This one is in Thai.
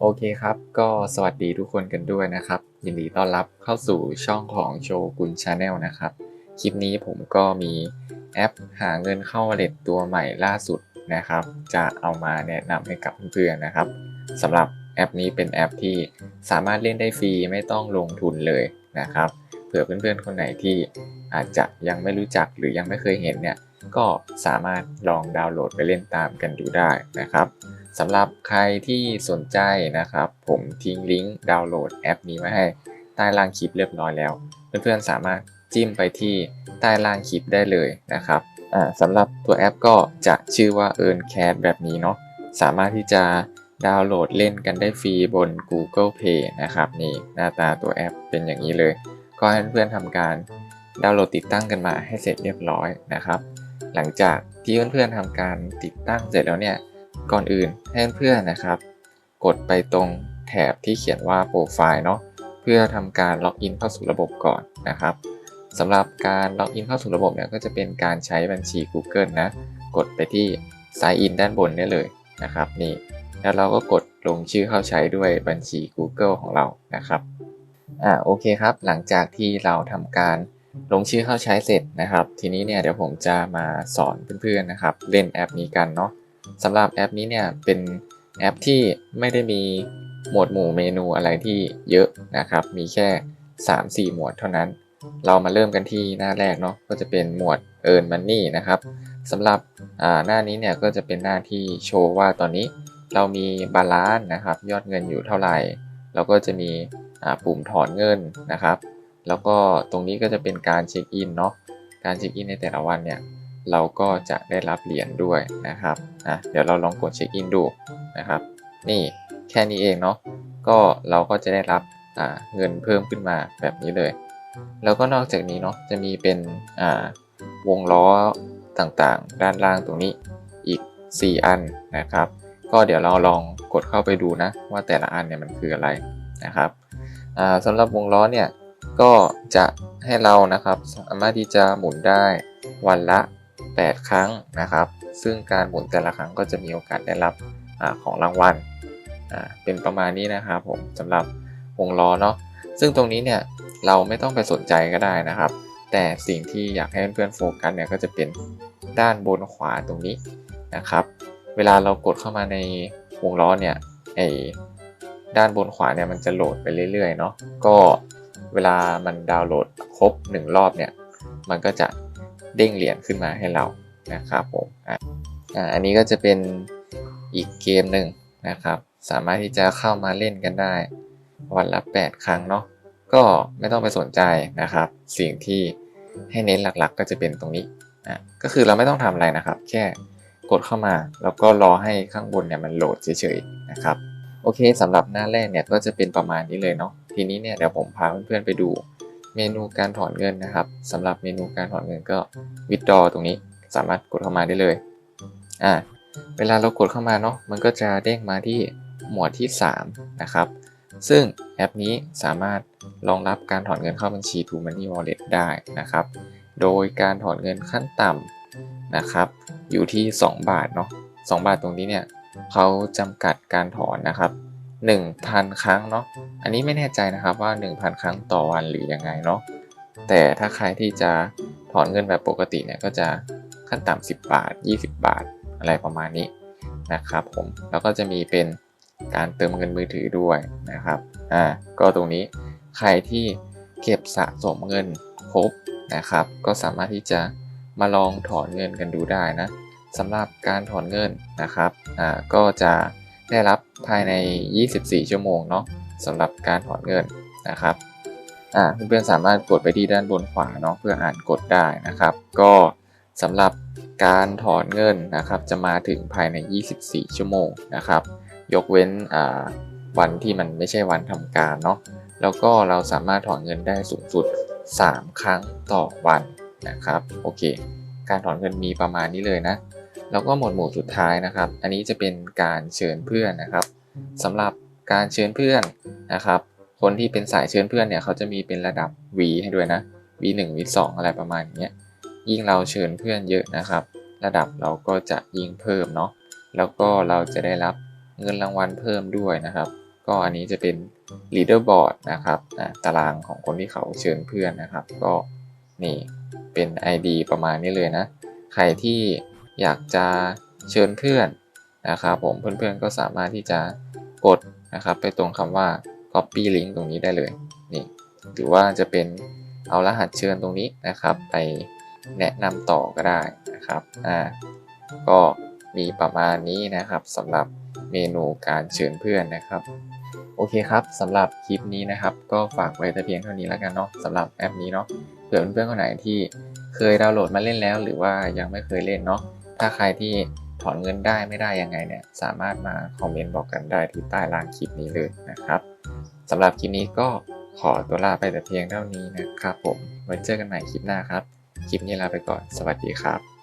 โอเคครับ ก็สวัสดีทุกคนกันด้วยนะครับ ยินดีต้อนรับเข้าสู่ช่องของโชกุนชาแนลนะครับ คลิปนี้ผมก็มีแอปหาเงินเข้า wallet ตัวใหม่ล่าสุดนะครับ จะเอามาแนะนำให้กับเพื่อนๆนะครับสำหรับแอปนี้เป็นแอปที่สามารถเล่นได้ฟรีไม่ต้องลงทุนเลยนะครับเผื่อเพื่อนๆคนไหนที่อาจจะยังไม่รู้จักหรือยังไม่เคยเห็นเนี่ยก็สามารถลองดาวน์โหลดไปเล่นตามกันดูได้นะครับ สำหรับใครที่สนใจนะครับ ผมทิ้งลิงก์ดาวน์โหลดแอปนี้ไว้ให้ใต้ล่างคลิปเรียบร้อยแล้ว เพื่อนๆสามารถจิ้มไปที่ใต้ล่างคลิปได้เลยนะครับสำหรับตัวแอปก็จะชื่อว่า Earn c a s แบบนี้เนาะสามารถที่จะดาวน์โหลดเล่นกันได้ฟรีบน Google Play นะครับนี่หน้าตาตัวแอปเป็นอย่างนี้เลย ก็ให้เพื่อนๆทำการดาวน์โหลดติดตั้งกันมาให้เสร็จเรียบร้อยนะครับ หลังจากที่เพื่อนๆทำการติดตั้งเสร็จแล้วเนี่ย ก่อนอื่นให้เพื่อนๆนะครับ กดไปตรงแถบที่เขียนว่าโปรไฟล์เนาะเพื่อทำการล็อกอินเข้าสู่ระบบก่อนนะครับสำหรับการล็อกอินเข้าสู่ระบบเนี่ยก็จะเป็นการใช้บัญชี Google นะ กดไปที่ Sign in ด้านบนได้เลยนะครับนี่แล้วเราก็กดลงชื่อเข้าใช้ด้วยบัญชี Google ของเรานะครับอ่าโอเคครับ หลังจากที่เราทำการลงชื่อเข้าใช้เสร็จนะครับ ทีนี้เนี่ยเดี๋ยวผมจะมาสอนเพื่อนๆนะครับ เล่นแอปนี้กันเนาะ สำหรับแอปนี้เนี่ยเป็นแอปที่ไม่ได้มีหมวดหมู่เมนูอะไรที่เยอะนะครับ มีแค่ 3-4 หมวดเท่านั้น เรามาเริ่มกันที่หน้าแรกเนาะก็จะเป็นหมวด Earn Money นะครับสำหรับหน้านี้เนี่ยก็จะเป็นหน้าที่โชว์ว่าตอนนี้เรามีบาลานซ์นะครับ ยอดเงินอยู่เท่าไหร่ เราก็จะมีปุ่มถอนเงินนะครับ แล้วก็ตรงนี้ก็จะเป็นการเช็คอินเนาะการเช็คอินในแต่ละวันเนี่ย เราก็จะได้รับเหรียญด้วยนะครับอะเดี๋ยวเราลองกดเช็คอินดูนะครับ นี่แค่นี้เองเนาะก็เราก็จะได้รับเงินเพิ่มขึ้นมาแบบนี้เลย แล้วก็นอกจากนี้เนาะจะมีเป็นวงล้อต่างๆ ด้านล่างตรงนี้อีก 4 อันนะครับ ก็เดี๋ยวเราลองกดเข้าไปดูนะ ว่าแต่ละอันเนี่ยมันคืออะไรนะครับอ่าสำหรับวงล้อเนี่ยก็จะให้เรานะครับสามารถที่จะหมุนได้วันละ 8 ครั้งนะครับ ซึ่งการหมุนแต่ละครั้งก็จะมีโอกาสได้รับอของรางวัลเป็นประมาณนี้นะครับผมสำหรับวงล้อเนาะซึ่งตรงนี้เนี่ยเราไม่ต้องไปสนใจก็ได้นะครับ แต่สิ่งที่อยากให้เพื่อนๆโฟกัสเนี่ยก็จะเป็นด้านบนขวาตรงนี้นะครับ เวลาเรากดเข้ามาในวงล้อเนี่ยไอด้านบนขวาเนี่ยมันจะโหลดไปเรื่อยๆเนาะก็เวลามันดาวน์โหลดครบ 1 รอบเนี่ยมันก็จะ เด้งเหรียญขึ้นมาให้เรานะครับผมอ่าอันนี้ก็จะเป็นอีกเกมหนึ่งนะครับ สามารถที่จะเข้ามาเล่นกันได้ วันละ 8 ครั้งเนาะก็ไม่ต้องไปสนใจนะครับ สิ่งที่ให้เน้นหลักๆ ก็จะเป็นตรงนี้อะก็คือเราไม่ต้องทำอะไรนะครับ แค่กดเข้ามา แล้วก็รอให้ข้างบนเนี่ยมันโหลดเฉยๆนะครับโอเคสำหรับหน้าแรกเนี่ยก็จะเป็นประมาณนี้เลยเนาะทีนี้เนี่ยเดี๋ยวผมพาเพื่อนๆไปดู เมนูการถอนเงินนะครับสำหรับเมนูการถอนเงินก็ withdraw ตรงนี้สามารถกดเข้ามาได้เลยอ่าเวลาเรากดเข้ามาเนาะมันก็จะเด้งมาที่หมวดที่ 3 นะครับ ซึ่งแอปนี้สามารถรองรับการถอนเงินเข้าบัญชี To Money Wallet ได้นะครับ โดยการถอนเงินขั้นต่ำนะครับ อยู่ที่ 2 บาทเนาะ2บาทตรงนี้เนี่ยเขาจำกัดการถอนนะครับ 1,000 ครั้งเนาะ อันนี้ไม่แน่ใจนะครับว่า 1,000 ครั้งต่อวันหรือยังไงเนาะ แต่ถ้าใครที่จะถอนเงินแบบปกติเนี่ยก็จะขั้นต่ำ10 บาท 20 บาท อะไรประมาณนี้นะครับผม แล้วก็จะมีเป็นการเติมเงินมือถือด้วยนะครับ อ่า ก็ตรงนี้ใครที่เก็บสะสมเงินครบนะครับ ก็สามารถที่จะมาลองถอนเงินกันดูได้นะสำหรับการถอนเงินนะครับ อ่า ก็จะ ได้รับภายใน 24 ชั่วโมงเนาะสำหรับการถอนเงินนะครับอ่าเพื่อนๆสามารถกดไปที่ด้านบนขวาเนาะเพื่ออ่านกดได้นะครับ ก็สำหรับการถอนเงินนะครับ จะมาถึงภายใน 24 ชั่วโมงนะครับ ยกเว้นอ่าวันที่มันไม่ใช่วันทำการเนาะแล้วก็เราสามารถถอนเงินได้สูงสุด 3 ครั้งต่อวันนะครับ โอเค การถอนเงินมีประมาณนี้เลยนะ แล้วก็หมวดหมู่สุดท้ายนะครับ อันนี้จะเป็นการเชิญเพื่อนนะครับสำหรับการเชิญเพื่อนนะครับ คนที่เป็นสายเชิญเพื่อนเนี่ยเขาจะมีเป็นระดับ V ให้ด้วยนะ V1 V2 อะไรประมาณนี้ยิ่งเราเชิญเพื่อนเยอะนะครับ ระดับเราก็จะยิ่งเพิ่มเนาะแล้วก็เราจะได้รับเงินรางวัลเพิ่มด้วยนะครับ ก็อันนี้จะเป็น leaderboard นะครับอะตารางของคนที่เขาเชิญเพื่อนนะครับ ก็นี่เป็น ID ประมาณนี้เลยนะ ใครที่ อยากจะเชิญเพื่อนนะครับผมเพื่อนๆก็สามารถที่จะกดนะครับไปตรงคำว่า copy link ตรงนี้ได้เลยนี่หรือว่าจะเป็นเอารหัสเชิญตรงนี้นะครับ ไปแนะนำต่อก็ได้นะครับอ่าก็มีประมาณนี้นะครับสำหรับเมนูการเชิญเพื่อนนะครับ โอเคครับสำหรับคลิปนี้นะครับ ก็ฝากไว้แต่เพียงเท่านี้แล้วกันเนาะสำหรับแอปนี้เนาะเผื่อเพื่อนๆคนไหนที่เคยดาวน์โหลดมาเล่นแล้ว หรือว่ายังไม่เคยเล่นเนาะ ถ้าใครที่ถอนเงินได้ไม่ได้ยังไงเนี่ย สามารถมาคอมเมนต์บอกกันได้ที่ใต้ล่างคลิปนี้เลยนะครับสำหรับคลิปนี้ก็ขอตัวลาไปแต่เพียงเท่านี้นะครับผมไว้เจอกันใหม่คลิปหน้าครับ คลิปนี้ลาไปก่อน สวัสดีครับ